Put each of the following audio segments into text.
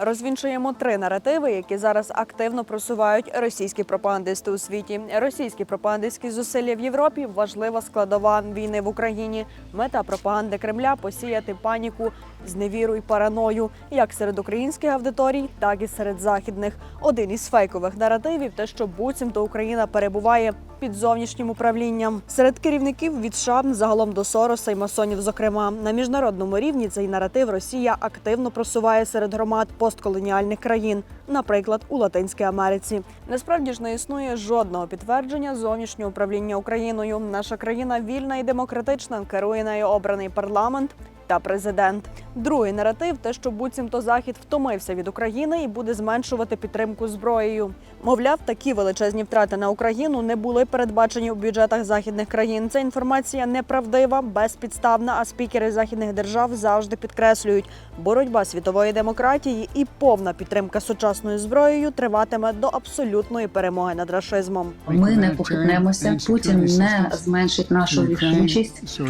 Розвінчуємо три наративи, які зараз активно просувають російські пропагандисти у світі. Російські пропагандистські зусилля в Європі важлива складова війни в Україні. Мета пропаганди Кремля посіяти паніку, зневіру і параною, як серед українських аудиторій, так і серед західних. Один із фейкових наративів те, що буцімто Україна перебуває під зовнішнім управлінням. Серед керівників від США загалом до Сороса і масонів, зокрема на міжнародному рівні цей наратив Росія активно просуває серед громад постколоніальних країн, наприклад, у Латинській Америці. Насправді ж не існує жодного підтвердження зовнішнього управління Україною. Наша країна вільна і демократична, керує нею обраний парламент. Та президент. Другий наратив те, що буцімто захід втомився від України і буде зменшувати підтримку зброєю. Мовляв, такі величезні втрати на Україну не були передбачені у бюджетах західних країн. Ця інформація неправдива, безпідставна. А спікери західних держав завжди підкреслюють, боротьба світової демократії і повна підтримка сучасною зброєю триватиме до абсолютної перемоги над рашизмом. Ми не похитнемося. Путін не зменшить нашу рішучість,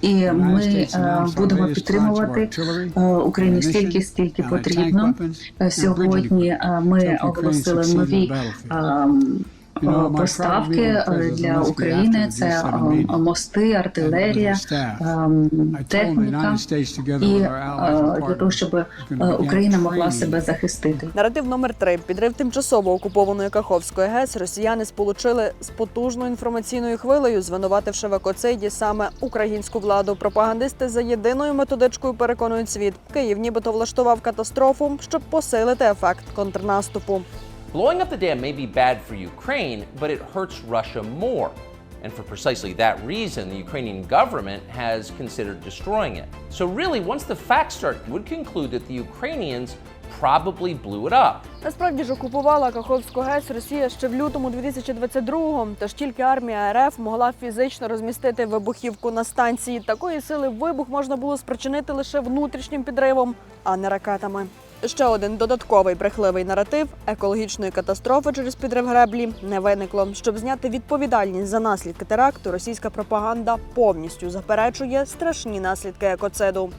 і ми е, будемо підтримувати е, Україну стільки, скільки потрібно. Е, Сьогодні ми оголосили нові поставки е, для України. Це е, мости, артилерія, е, техніка. І е, для того, щоб е, Україна могла себе захистити. Наратив номер три підрив тимчасово окупованої Каховської ГЕС. Росіяни сполучили з потужною інформаційною хвилею, звинувативши в екоциді саме українську владу. Пропагандисти за єдиною методичкою переконують світ. Київ нібито влаштував катастрофу, щоб посилити ефект контрнаступу. Blowing up the dam may be bad for Ukraine, but it hurts Russia more. And for precisely that reason, the Ukrainian government has considered destroying it. So, really, once the facts start, you would conclude that the Ukrainians probably blew it up. Насправді ж окупувала Каховську ГЕС Росія ще в лютому 2022-го, Тож тільки армія РФ могла фізично розмістити вибухівку на станції. Такої сили вибух можна було спричинити лише внутрішнім підривом, а не ракетами. Ще один додатковий брехливий наратив екологічної катастрофи через підрив греблі не виникло. Щоб зняти відповідальність за наслідки теракту, російська пропаганда повністю заперечує страшні наслідки екоциду.